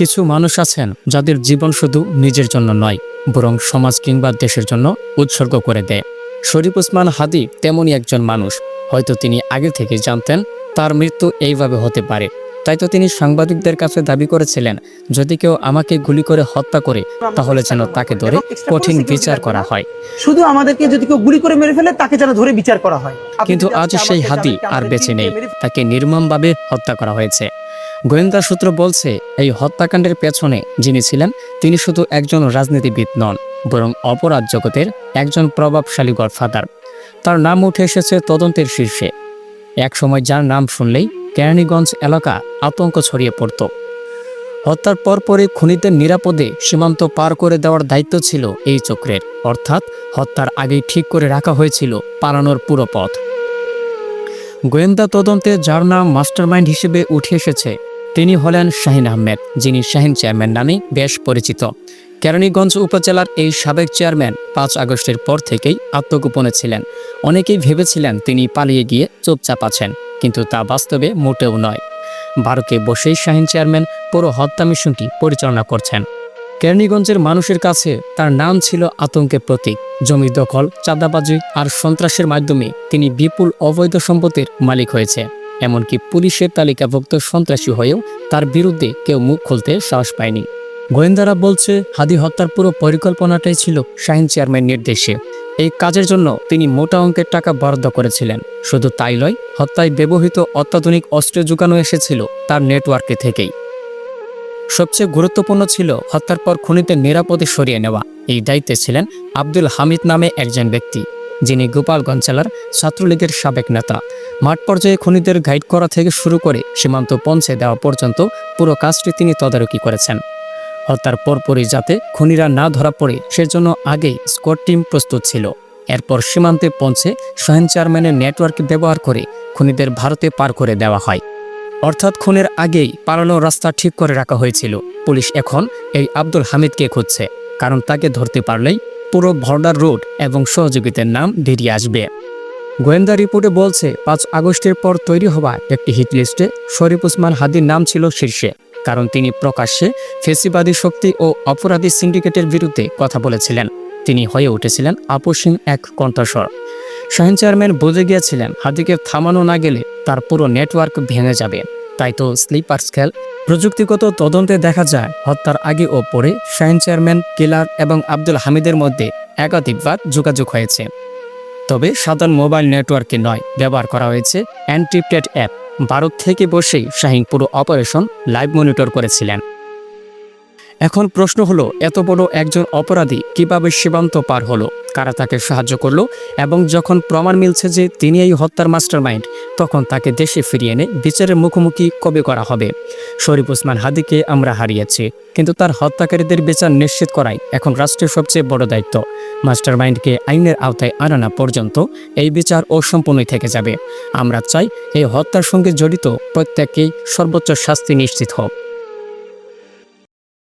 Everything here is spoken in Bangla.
কিছু মানুষ আছেন যাদের জীবন শুধু নিজের জন্য নয়, বরং সমাজ কিংবা দেশের জন্য উৎসর্গ করে দেয়। শরীফ উসমান হাদি তেমনই একজন মানুষ। হয়তো তিনি আগে থেকে জানতেন তার মৃত্যু এইভাবে হতে পারে। তাই তো তিনি সাংবাদিকদের কাছে দাবি করেছিলেন যদি কেউ আমাকে গুলি করে হত্যা করে তাহলে যেন তাকে ধরে কঠিন বিচার করা হয়। শুধু আমাদেরকে যদি কেউ গুলি করে মেরে ফেলে তাকে যেন ধরে বিচার করা হয়। কিন্তু আজ সেই হাদি আর বেঁচে নেই। তাকে নির্মমভাবে হত্যা করা হয়েছে। গোয়েন্দা সূত্র বলছে এই হত্যাকাণ্ডের পেছনে যিনি ছিলেন তিনি শুধু একজন রাজনীতিবিদ নন বরং অপরাধ জগতের একজন প্রভাবশালী গডফাদার। তার নাম উঠে এসেছে তদন্তের শীর্ষে। একসময় যার নাম শুনলেই কেরানীগঞ্জ এলাকা আতঙ্ক ছড়িয়ে পড়ত। হত্যার পরপরই খুনিদের নিরাপদে সীমান্ত পার করে দেওয়ার দায়িত্ব ছিল এই চক্রের। অর্থাৎ হত্যার আগেই ঠিক করে রাখা হয়েছিল পালানোর পুরো পথ। গোয়েন্দা তদন্তে যার নাম মাস্টারমাইন্ড হিসেবে উঠে এসেছে। তিনি হলেন শাহিন আহমেদ, যিনি শাহিন চেয়ারম্যান নামে বেশ পরিচিত। কেরানীগঞ্জ উপজেলার এই সাবেক চেয়ারম্যান পাঁচ আগস্টের পর থেকেই আত্মগোপনে ছিলেন। অনেকেই ভেবেছিলেন তিনি পালিয়ে গিয়ে চুপচাপ আছেন। কিন্তু তা বাস্তবে মোটেও নয়। ভারতে বসেই শাহিন চেয়ারম্যান পুরো হত্যা মিশনটি পরিচালনা করছেন। কেরানীগঞ্জের মানুষের কাছে তার নাম ছিল আতঙ্কের প্রতীক। জমি দখল, চাঁদাবাজি আর সন্ত্রাসের মাধ্যমে তিনি বিপুল অবৈধ সম্পত্তির মালিক হয়েছে। এমনকি পুলিশের তালিকাভুক্ত সন্ত্রাসী হয়েও তার বিরুদ্ধে কেউ মুখ খুলতে সাহস পায়নি। গোয়েন্দারা বলছে, হাদি হত্যার পুরো পরিকল্পনাটাই ছিল শাহিন চেয়ারম্যান নির্দেশে। এই কাজের জন্য তিনি মোটা অঙ্কের টাকা বরাদ্দ করেছিলেন। শুধু তাই নয় হত্যায় ব্যবহৃত অত্যাধুনিক অস্ত্র যোগানো এসেছিল তার নেটওয়ার্কে থেকেই। সবচেয়ে গুরুত্বপূর্ণ ছিল হত্যার পর খুনিদের নিরাপদে সরিয়ে নেওয়া। এই দায়িত্বে ছিলেন আব্দুল হামিদ নামে একজন ব্যক্তি, যিনি গোপালগঞ্জ জেলার ছাত্রলীগের সাবেক নেতা। মাঠ পর্যায়ে খুনিদের গাইড করা থেকে শুরু করে সীমান্ত পৌঁছে দেওয়া পর্যন্ত পুরো কাজটি তিনি তদারকি করেছেন। হত্যার পরপরই যাতে খুনিরা না ধরা পড়ে, সেজন্য আগেই স্কোয়াড টিম প্রস্তুত ছিল। এরপর সীমান্তে পৌঁছে সোহেন চেয়ারম্যানের নেটওয়ার্ক ব্যবহার করে খুনিদের ভারতে পার করে দেওয়া হয়। অর্থাৎ খুনের আগেই পালানোর রাস্তা ঠিক করে রাখা হয়েছিল। পুলিশ এখন এই আব্দুল হামিদকে খুঁজছে, কারণ তাকে ধরতে পারলেই পুরো ভর্ডার রোড এবং সহযোগীদের নাম বেরিয়ে আসবে। গোয়েন্দা রিপোর্টে বলছে, পাঁচ আগস্টের পর তৈরি হওয়া একটি হিট লিস্টে শরীফ উসমান হাদির নাম ছিল শীর্ষে। কারণ তিনি প্রকাশ্যে ফেসিবাদী শক্তি ও অপরাধী সিন্ডিকেটের বিরুদ্ধে কথা বলেছিলেন। তিনি হয়ে উঠেছিলেন আপোষহীন এক কণ্ঠস্বর। শাহিন চেয়ারম্যান বুঝে গিয়েছিলেন হাদিকে থামানো না গেলে তার পুরো নেটওয়ার্ক ভেঙে যাবে। তাই তো স্লিপার স্কেল প্রযুক্তিগত তদন্তে দেখা যায়, হত্যার আগে ও পরে শাহিন চেয়ারম্যান, কিলার এবং আব্দুল হামিদের মধ্যে একাধিকবার যোগাযোগ হয়েছে। তবে সাধারণ মোবাইল নেটওয়ার্কে নয়, ব্যবহার করা হয়েছে অ্যান্ট্রিপ্টেড অ্যাপ। ভারত থেকে বসেই শাহিন পুরো অপারেশন লাইভ মনিটর করেছিলেন। এখন প্রশ্ন হলো, এত বড় একজন অপরাধী কীভাবে সীমান্ত পার হলো? কারা তাকে সাহায্য করল? এবং যখন প্রমাণ মিলছে যে তিনি এই হত্যার মাস্টারমাইন্ড, তখন তাকে দেশে ফিরিয়ে এনে বিচারের মুখোমুখি কবে করা হবে? শরীফ ওসমান হাদিকে আমরা হারিয়েছি, কিন্তু তার হত্যাকারীদের বিচার নিশ্চিত করাই এখন রাষ্ট্রের সবচেয়ে বড় দায়িত্ব। মাস্টারমাইন্ডকে আইনের আওতায় আনা না পর্যন্ত এই বিচার অসম্পূর্ণই থেকে যাবে। আমরা চাই এই হত্যার সঙ্গে জড়িত প্রত্যেককেই সর্বোচ্চ শাস্তি নিশ্চিত হোক।